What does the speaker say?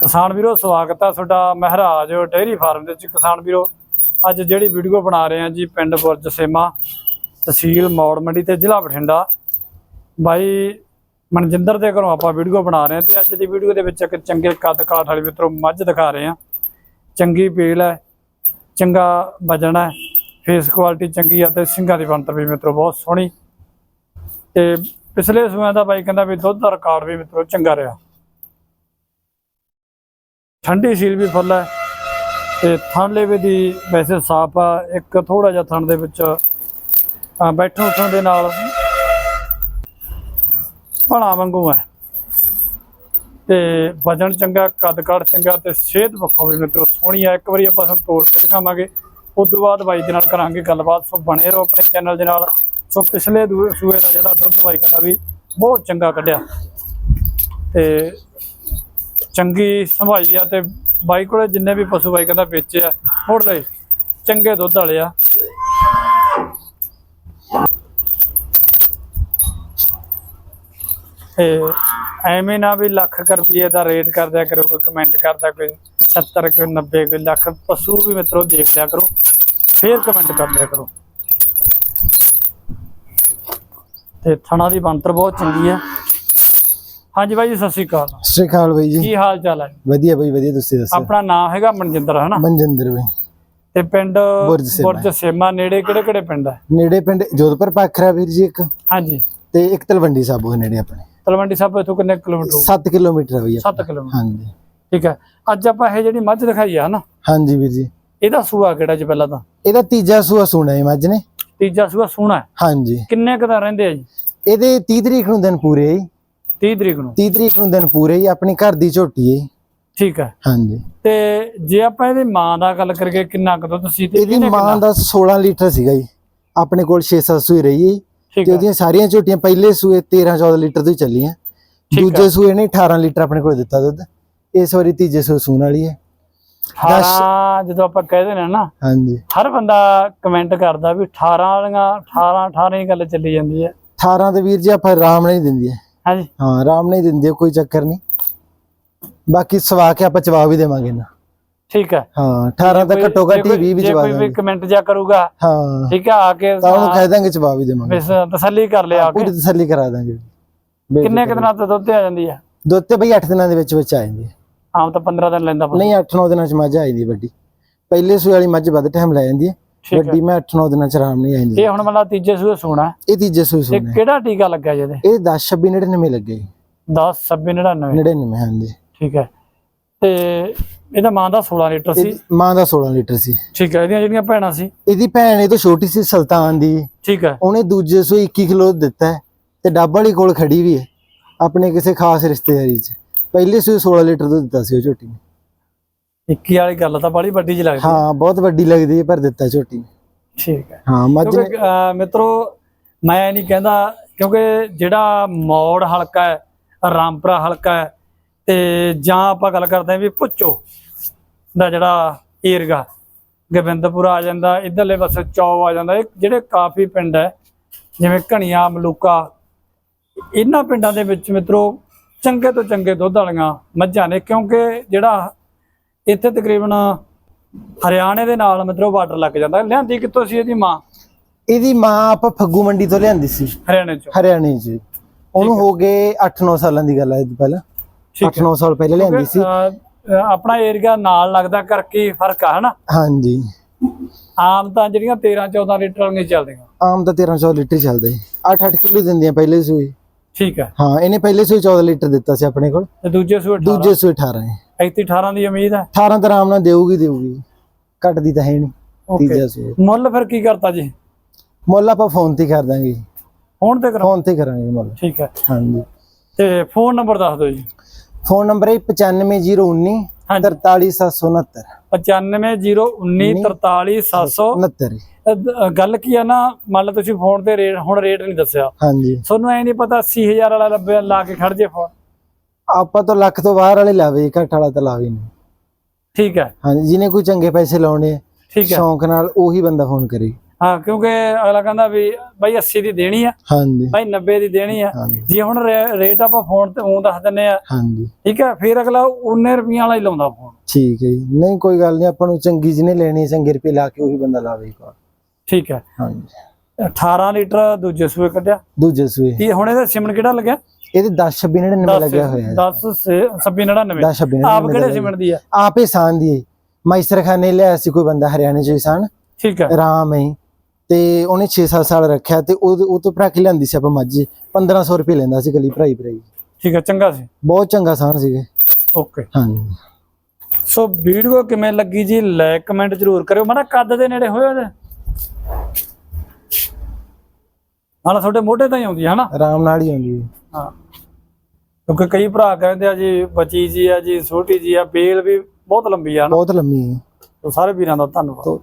ਕਿਸਾਨ ਵੀਰੋ, ਸਵਾਗਤ ਹੈ ਤੁਹਾਡਾ ਮਹਾਰਾਜ ਡੇਅਰੀ ਫਾਰਮ ਦੇ ਵਿੱਚ। ਕਿਸਾਨ ਵੀਰੋ, ਅੱਜ ਜਿਹੜੀ ਵੀਡੀਓ ਬਣਾ ਰਹੇ ਹਾਂ ਜੀ ਪਿੰਡ ਬੁਰਜ ਸੇਮਾ ਤਹਿਸੀਲ ਮੌੜ ਮੰਡੀ ਤੇ ਜ਼ਿਲ੍ਹਾ ਬਠਿੰਡਾ। ਬਾਈ ਮਨਜਿੰਦਰ ਦੇ ਘਰੋਂ ਆਪਾਂ ਵੀਡੀਓ ਬਣਾ ਰਹੇ ਹਾਂ ਤੇ ਅੱਜ ਦੀ ਵੀਡੀਓ ਦੇ ਵਿੱਚ ਇੱਕ ਚੰਗੇ ਕੱਦ ਕਾਠ ਵਾਲੀ ਮਿੱਤਰੋ ਮੱਝ ਦਿਖਾ ਰਹੇ ਹਾਂ ਚੰਗੀ ਪੀਲ ਹੈ, ਚੰਗਾ ਵਜਨ ਹੈ ਫੇਸ ਕੁਆਲਿਟੀ ਚੰਗੀ ਆ ਤੇ ਸਿੰਘਾਂ ਦੀ ਬਣਤਰ ਵੀ ਮਿੱਤਰੋ ਬਹੁਤ ਸੋਹਣੀ। ਤੇ ਪਿਛਲੇ ਸਮੇਂ ਦਾ ਬਾਈ ਕਹਿੰਦਾ ਵੀ ਦੁੱਧ ਦਾ ਰਿਕਾਰਡ ਵੀ ਮਿੱਤਰੋ ਚੰਗਾ ਰਿਹਾ। ਠੰਡੀ ਸੀਲ ਵੀ ਫੁੱਲ ਹੈ ਤੇ ਥਣ ਲੇਵੇ ਦੀ ਵੈਸੇ ਸਾਫ਼ ਆ, ਇੱਕ ਥੋੜਾ ਜਿਹਾ ਥਣ ਦੇ ਵਿੱਚ ਬੈਠਣ ਉੱਠਣ ਦੇ ਨਾਲ ਭਣਾ ਵਾਂਗੂ ਹੈ। ਤੇ ਵਜਨ ਚੰਗਾ, ਕੱਦ ਕਾੜ ਚੰਗਾ ਤੇ ਸਿਹਤ ਪੱਖੋਂ ਵੀ ਮਿੱਤਰੋ ਸੋਹਣੀ ਆ। ਇੱਕ ਵਾਰੀ ਆਪਾਂ ਤੁਹਾਨੂੰ ਤੋੜ ਕੇ ਦਿਖਾਵਾਂਗੇ। ਉਸ ਤੋਂ ਬਾਅਦ ਬਾਈ ਦੇ ਨਾਲ ਕਰਾਂਗੇ ਗੱਲਬਾਤ, ਸੋ ਬਣੇ ਰਹੋ ਆਪਣੇ ਚੈਨਲ ਦੇ ਨਾਲ। ਸੋ ਪਿਛਲੇ ਦੂ- ਸੂਏ ਦਾ ਜਿਹੜਾ ਦੁੱਧ ਬਾਈ ਕਹਿੰਦਾ ਵੀ ਬਹੁਤ ਚੰਗਾ ਕੱਢਿਆ। ਤੇ ਚੰਗੀ ਸੰਭਾਈ ਆ ਤੇ ਬਾਈ ਕੋਲੇ ਜਿੰਨੇ ਵੀ ਪਸ਼ੂ ਬਾਈ ਕਹਿੰਦਾ ਵੇਚੇ ਆ ਮੁੜ ਲਈ ਚੰਗੇ ਦੁੱਧ ਵਾਲੇ ਆ। ਤੇ ਐਵੇਂ ਨਾ ਵੀ ਲੱਖ ਕੁ ਰੁਪਏ ਦਾ ਰੇਟ ਕਰਦਿਆ ਕਰੋ, ਕੋਈ ਕਮੈਂਟ ਕਰਦਾ, ਕੋਈ 70 ਕੋਈ 90 ਕੋਈ ਲੱਖ ਪਸ਼ੂ ਵੀ ਮਿੱਤਰੋ ਦੇਖ ਲਿਆ ਕਰੋ, ਫੇਰ ਕਮੈਂਟ ਕਰਦਿਆ ਕਰੋ। ਤੇ ਥਣਾ ਦੀ ਬੰਤਰ ਬਹੁਤ ਚੰਗੀ ਆ। ਹਾਂਜੀ ਬਾਈ ਜੀ ਸਤਿ ਸ਼੍ਰੀ ਅਕਾਲ। ਸਤਿ ਸ਼੍ਰੀ ਅਕਾਲ ਬਾਈ ਜੀ। ਕੀ ਹਾਲ ਚਾਲ ਹੈ? ਵਧੀਆ ਬਾਈ ਵਧੀਆ ਤੁਸੀਂ ਦੱਸੋ? ਆਪਣਾ ਨਾਮ ਹੈਗਾ ਮਨਜਿੰਦਰ ਹਨਾ? ਮਨਜਿੰਦਰ ਬਾਈ। ਤੇ ਪਿੰਡ ਬੁਰਜ ਸੇਮਾ। ਨੇੜੇ ਕਿਹੜੇ ਕਿਹੜੇ ਪਿੰਡ ਹੈ? ਨੇੜੇ ਪਿੰਡ ਜੋਧਪੁਰ ਪਾਖਰਾ ਵੀਰ ਜੀ ਇੱਕ। ਹਾਂਜੀ। ਤੇ ਇੱਕ ਤਲਵੰਡੀ ਸਾਬੋ ਹੈ ਨੇੜੇ ਆਪਣੇ। ਤਲਵੰਡੀ ਸਾਹਿਬ ਇੱਥੋਂ ਕਿੰਨੇ ਕਿਲੋਮੀਟਰ 7 ਕਿਲੋਮੀਟਰ ਹੋਈ 7 ਕਿਲੋਮੀਟਰ। ਹਾਂਜੀ। ਠੀਕ ਹੈ। ਅੱਜ ਆਪਾਂ ਇਹ ਜਿਹੜੀ ਮੱਝ ਦਿਖਾਈ ਆ ਹਨਾ? ਹਾਂਜੀ ਵੀਰ ਜੀ। ਇਹਦਾ ਸੂਆ ਕਿਹੜਾ ਜੀ ਪਹਿਲਾਂ ਤਾਂ? ਇਹਦਾ ਤੀਜਾ ਸੂਆ ਸੁਣਾ ਹੈ ਮੱਝ ਨੇ। ਤੀਜਾ ਸੂਆ ਸੋਹਣਾ ਹੈ? ਹਾਂਜੀ। ਕਿੰਨੇ ਕੁ ਦਾ ਰਹਿੰਦੇ ਆ ਜੀ? ਇਹਦੇ 30 ਤਰੀਕ ਨੂੰ ਦਿਨ ਪੂਰੇ ਹੈ 30 ਤਰੀਕ ਨੂੰ। 30 ਤਰੀਕ ਨੂੰ ਦਿਨ ਪੂਰੇ ਹੀ ਆਪਣੀ ਘਰ ਦੀ ਝੋਟੀ ਹੈ ਠੀਕ ਹੈ। ਹਾਂਜੀ। ਤੇ ਜੇ ਆਪਾਂ ਇਹਦੀ ਮਾਂ ਦਾ ਗੱਲ ਕਰੀਏ ਕਿੰਨਾ ਕੁ ਦੁੱਧ ਸੀ ਤੇ ਇਹਦੀ ਮਾਂ? ਦਾ 16 ਲੀਟਰ ਸੀਗਾ ਜੀ। ਆਪਣੇ ਕੋਲ 6-7 ਸੂਈ ਰਹੀ ਹੈ ਤੇ ਉਹਦੀਆਂ ਸਾਰੀਆਂ ਝੋਟੀਆਂ ਪਹਿਲੇ ਸੂਏ 13-14 ਲੀਟਰ ਤੋਂ ਚੱਲੀਆਂ। ਦੂਜੇ ਸੂਏ ਨੇ 18 ਲੀਟਰ ਆਪਣੇ ਕੋਲ ਦਿੱਤਾ ਦੁੱਧ। ਇਸ ਵਾਰੀ ਤੀਜੇ ਸੂਏ ਸੂਣ ਵਾਲੀ ਹੈ। ਹਾਂ ਜਦੋਂ ਆਪਾਂ ਕਹਿੰਦੇ ਨੇ ਨਾ ਹਾਂਜੀ। ਹਰ ਬੰਦਾ ਕਮੈਂਟ ਕਰਦਾ ਵੀ 18 ਵਾਲੀਆਂ 18 18 ਹੀ ਗੱਲ ਚੱਲੀ ਜਾਂਦੀ ਹੈ। 18 ਤੇ ਵੀਰ ਜੀ ਆਪਾਂ ਆਰਾਮ ਨਾਲ ਹੀ ਦਿੰਦੀ ਹੈ। ਹਾਂਜੀ। ਹਾਂ ਆਰਾਮ ਨਾਲ ਹੀ ਦਿੰਦੀ ਕੋਈ ਚੱਕਰ ਨਹੀਂ। ਬਾਕੀ ਸਵਾ ਕੇ ਆਪਾਂ ਜਵਾਬ ਵੀ ਦੇਵਾਂਗੇ ਨਾ ਠੀਕ ਹੈ। ਹਾਂ 18 ਤੱਕ ਘੱਟੋ ਘੱਟ ਹੀ 20 ਵੀ ਜੇ ਜਵਾਬ ਕੋਈ ਕਮੈਂਟ ਜਾ ਕਰੂਗਾ। ਹਾਂ। ਠੀਕ ਹੈ ਆ ਕੇ ਤਾਂ ਉਹਨੂੰ ਕਹਿ ਦਾਂਗੇ ਜਵਾਬ ਵੀ ਦੇਵਾਂਗੇ। ਬਸ ਤਸੱਲੀ ਕਰ ਲਿਆ ਆ ਕੇ। ਪੂਰੀ ਤਸੱਲੀ ਕਰਾ ਦਾਂਗੇ ਕਿੰਨੇ ਕੁ ਦਿਨਾਂ ਤੋਂ ਦੁੱਧ ਆ ਜਾਂਦੀ ਹੈ? ਦੁੱਧ ਤੇ ਬਈ 8 ਦਿਨਾਂ ਦੇ ਵਿੱਚ ਵਿੱਚ ਆ ਜਾਂਦੀ ਹੈ। ਆਮ ਤਾਂ 15 ਦਿਨ ਲੈਂਦਾ। ਨਹੀਂ 8-9 ਦਿਨਾਂ ਚ ਮੱਝ ਆ ਜਾਂਦੀ ਵੱਡੀ। ਪਹਿਲੇ ਸੂਏ ਵਾਲੀ ਮੱਝ ਵੱਧ ਟਾਈਮ ਲੈ ਜਾਂਦੀ ਹੈ। ਵੱਡੀ ਮੈਂ 8-9 ਦਿਨਾਂ ਚ ਆਰਾਮ ਨਹੀਂ ਆ ਜਾਂਦੀ ਇਹ ਹੁਣ ਮਤਲਬ ਤੀਜੇ ਸੂਏ ਸੋਣਾ ਇਹ ਤੀਜੇ ਸੂਏ ਸੋਨੇ ਕਿਹੜਾ ਟੀਕਾ ਲੱਗਿਆ ਜਿਹਦੇ ਇਹ 10-26 99 ਲੱਗੇ 10 26 99 99 ਹਾਂਜੀ। ਠੀਕ ਹੈ। ਤੇ ਇਹਦਾ ਮਾਂ ਦਾ 16 ਲੀਟਰ ਸੀ। ਮਾਂ ਦਾ 16 ਲੀਟਰ ਸੀ। ਠੀਕ ਹੈ ਇਹਦੀਆਂ ਜਿਹੜੀਆਂ ਭੈਣਾਂ ਸੀ। ਇਹਦੀ ਭੈਣ ਇਹ ਤੋਂ ਛੋਟੀ ਸੀ ਸੁਲਤਾਨ ਦੀ। ਠੀਕ ਹੈ। ਉਹਨੇ ਦੂਜੇ ਸੂਏ 21 ਕਿਲੋ ਦਿੱਤਾ ਤੇ ਡੱਬ ਵਾਲੀ ਕੋਲ ਖੜੀ ਵੀ ਹੈ। ਆਪਣੇ ਕਿਸੇ ਖਾਸ ਰਿਸ਼ਤੇਦਾਰੀ 'ਚ। ਪਹਿਲੇ ਸੂਏ 16 ਲੀਟਰ ਦੁੱਧ ਦਿੱਤਾ ਸੀ ਉਹ ਝੋਟੀ ਨੇ। 21 ਵਾਲੀ ਗੱਲ ਤਾਂ ਬੜੀ ਵੱਡੀ ਜਿਹੀ ਲੱਗਦੀ ਹਾਂ। ਬਹੁਤ ਵੱਡੀ ਲੱਗਦੀ ਹੈ ਪਰ ਦਿੱਤਾ ਨੇ ਠੀਕ ਹੈ। ਹਾਂ ਮੱਝ ਕਿਉਂਕਿ ਮਿੱਤਰੋ ਮੈਂ ਨਹੀਂ ਕਹਿੰਦਾ ਕਿਉਂਕਿ ਜਿਹੜਾ ਮੌੜ ਹਲਕਾ ਹੈ ਰਾਮਪੁਰਾ ਹਲਕਾ ਹੈ ਤੇ ਜਾਂ ਆਪਾਂ ਗੱਲ ਕਰਦੇ ਹਾਂ ਵੀ ਪੁੱਚੋ ਦਾ ਜਿਹੜਾ ਏਰਗਾ ਗੋਬਿੰਦਪੁਰਾ ਆ ਜਾਂਦਾ ਇਧਰਲੇ ਪਾਸੇ ਚੌ ਆ ਜਾਂਦਾ ਇਹ ਜਿਹੜੇ ਕਾਫੀ ਪਿੰਡ ਹੈ ਜਿਵੇਂ ਘਣੀਆਂ ਮਲੂਕਾ ਇਹਨਾਂ ਪਿੰਡਾਂ ਦੇ ਵਿੱਚ ਮਿੱਤਰੋ ਚੰਗੇ ਤੋਂ ਚੰਗੇ ਦੁੱਧ ਵਾਲੀਆਂ ਮੱਝਾਂ ਨੇ ਕਿਉਂਕਿ ਜਿਹੜਾ ਇੱਥੇ ਤਕਰੀਬਨ ਹਰਿਆਣੇ ਦੇ ਨਾਲ ਮਿੱਤਰੋ ਬਾਰਡਰ ਲੱਗ ਜਾਂਦਾ। ਲਿਆਂਦੀ ਕਿੱਥੋਂ ਸੀ ਇਹਦੀ ਮਾਂ? ਇਹਦੀ ਮਾਂ ਆਪਾਂ ਫੱਗੂ ਮੰਡੀ ਤੋਂ ਲਿਆਂਦੀ ਸੀ। ਹਰਿਆਣੇ ਚੋਂ। ਹਰਿਆਣੇ 'ਚ। ਉਹਨੂੰ ਹੋ। ਗਏ 8-9 ਸਾਲਾਂ ਦੀ ਗੱਲ ਹੈ ਇਹ ਪਹਿਲਾਂ। ਠੀਕ ਹੈ। 8-9 ਸਾਲ ਪਹਿਲਾਂ ਲਿਆਂਦੀ ਸੀ। ਆਪਣਾ ਏਰੀਆ ਨਾਲ ਲੱਗਦਾ ਕਰਕੇ ਫ਼ਰਕ ਆ ਹਨਾ? ਹਾਂਜੀ। ਆਮ ਤਾਂ ਜਿਹੜੀਆਂ 13 14 ਲੀਟਰ ਵਾਲੀਆਂ ਚੱਲਦੀਆਂ। ਆਮ ਤਾਂ 1300 ਲੀਟਰ ਚੱਲਦਾ ਸੀ। 8-8 ਕਿਲੋ ਦਿੰਦੀਆਂ ਪਹਿਲੇ ਸੂਏ ਠੀਕ ਹੈ। ਹਾਂ ਇਹਨੇ ਪਹਿਲੇ ਸੂਏ 14 ਲੀਟਰ ਦਿੱਤਾ ਸੀ ਆਪਣੇ ਕੋਲ। ਤੇ ਦੂਜੇ ਸੂਏ 18 ਦੂਜੇ ਸੂਏ 18 ਹੈ। ਇੱਥੇ 18 ਦੀ ਉਮੀਦ ਹੈ? 18 ਤਾਂ ਆਰਾਮ ਨਾਲ ਦੇਊਗੀ ਦੇਊਗੀ। ਘਟਦੀ ਤਾਂ ਹੈ ਨਹੀਂ ਤੀਜਾ ਸੂਏ ਮੁੱਲ ਫਿਰ ਕੀ ਕਰਤਾ ਜੀ? ਮੁੱਲ ਆਪਾਂ ਫੋਨ ਤੇ ਕਰ ਦਾਂਗੇ ਹੁਣ ਤੇ ਕਰਾਂ ਫੋਨ ਤੇ ਕਰਾਂਗੇ ਮੁੱਲ। ਠੀਕ ਹੈ। ਹਾਂਜੀ। ਤੇ ਫੋਨ ਨੰਬਰ ਦੱਸ ਦਿਓ ਜੀ। ਫੋਨ ਨੰਬਰ ਹੈ 95019 ਹਾਂਜੀ। 43769 95019 43769 69 ਅਹ ਗੱਲ ਕੀ ਆ ਨਾ ਮੰਨ ਲਓ ਤੁਸੀਂ ਫੋਨ ਤੇ ਰੇਟ ਹੁਣ ਰੇਟ ਨਹੀਂ ਦੱਸਿਆ। ਹਾਂਜੀ। ਤੁਹਾਨੂੰ ਐ ਨਹੀਂ ਪਤਾ 80000 ਵਾਲਾ ਲੱਭਿਆ ਲਾ ਕੇ ਖੜ ਜੇ ਫੋਨ। ਆਪਾਂ ਤਾਂ ਲੱਖ ਤੋਂ ਬਾਹਰ ਵਾਲੇ ਲਾਵੇ ਘੱਟ ਵਾਲਾ ਤਾਂ ਲਾਵੇ ਨਹੀਂ। ਠੀਕ ਹੈ। ਹਾਂਜੀ ਜਿਹਨੇ ਕੋਈ ਚੰਗੇ ਪੈਸੇ ਲਾਉਣੇ ਆ, ਠੀਕ ਹੈ। ਸ਼ੌਂਕ ਨਾਲ ਉਹੀ ਬੰਦਾ ਫੋਨ ਕਰੇ। ਹਾਂ ਕਿਉਂਕਿ ਅਗਲਾ ਕਹਿੰਦਾ ਵੀ ਬਾਈ 80 ਦੀ ਦੇਣੀ ਆ ਹਾਂਜੀ। ਬਾਈ 90 ਦੀ ਦੇਣੀ ਆ। ਹਾਂਜੀ। ਜੇ ਹੁਣ ਰੇ- ਰੇਟ ਆਪਾਂ ਫੋਨ ਤੇ ਉਹ ਦੱਸ ਦਿੰਨੇ ਆ ਹਾਂਜੀ। ਠੀਕ ਹੈ ਫਿਰ ਅਗਲਾ 19 ਰੁਪਈਆਂ ਵਾਲਾ ਹੀ ਲਾਉਂਦਾ ਫੋਨ। ਠੀਕ ਹੈ ਜੀ। ਨਹੀਂ ਕੋਈ ਗੱਲ ਨਹੀਂ ਆਪਾਂ ਨੂੰ ਚੰਗੀ ਜਿਹਨੇ ਲੈਣੀ ਹੈ, ਚੰਗੇ ਰੁਪਏ ਲਾ ਕੇ ਉਹੀ ਬੰਦਾ ਲਾਵੇ ਵਾਰ। ਠੀਕ ਹੈ। ਹਾਂਜੀ। 18 ਲੀਟਰ ਦੂਜੇ ਸੂਏ ਕੱਢਿਆ। ਦੂਜੇ ਸੂਏ। ਕੀ ਹੁਣ ਇਹਦਾ ਸਿਮਨ ਕਿਹੜਾ ਲੱਗਿਆ? ਇਹਦੇ 10 26 99 ਲੱਗਿਆ ਹੋਇਆ ਹੈ। 10 2699 10 26 ਆਪ ਕਿਹੜੇ ਸਿਮਨ ਦੀ ਆ ਆਪ ਹੀ ਸਾਨ ਦੀ ਮਾਈਸਰ ਖਾਨੇ ਲਿਆ ਸੀ ਕੋਈ ਬੰਦਾ ਹਰਿਆਣੇ ਚ ਕਿਸਾਨ ਠੀਕ ਹੈ। ਰਾਮ ਹੈ। ਤੇ ਉਹਨੇ 6-7 ਸਾਲ ਰੱਖਿਆ ਤੇ ਉਹ ਉਹ ਤੋਂ ਭਰਾ ਕੇ ਲਿਆਂਦੀ ਸੀ ਆਪਾਂ ਮੱਝ? 1500 ਰੁਪਏ ਲੈਂਦਾ ਸੀ ਗਲੀ ਭਰਾਈ ਭਰਾਈ। ਠੀਕ ਹੈ ਚੰਗਾ ਸੀ। ਬਹੁਤ ਚੰਗਾ ਸਾਨ ਸੀਗੇ। ਓਕੇ ਹਾਂਜੀ। ਸੋ ਵੀਡੀਓ ਕਿਵੇਂ ਲੱਗੀ ਜੀ ਲਾਈਕ ਕਮੈਂਟ ਜ਼ਰੂਰ ਕਰਿਓ। ਮਾੜਾ ਕੱਦ ਦੇ ਨੇੜੇ ਹੋਇਆ ਉਹਦੇ ਨਾਲ ਤੁਹਾਡੇ ਮੋਢੇ ਤਾਂ ਹੀ ਆਉਂਦੀ ਹੈ ਹਨਾ? ਆਰਾਮ ਨਾਲ ਹੀ ਆਉਂਦੀ ਹੈ। ਹਾਂ। ਕਿਉਂਕਿ ਕਈ ਭਰਾ ਕਹਿੰਦੇ ਆ ਜੀ ਬੱਚੀ ਜੀ ਆ ਜੀ ਛੋਟੀ ਜੀ ਆ ਬੇਲ ਵੀ ਬਹੁਤ ਲੰਬੀ ਆ ਨਾ। ਬਹੁਤ ਲੰਮੀ ਹੈ ਸਾਰੇ ਵੀਰਾਂ ਦਾ ਧੰਨਵਾਦ।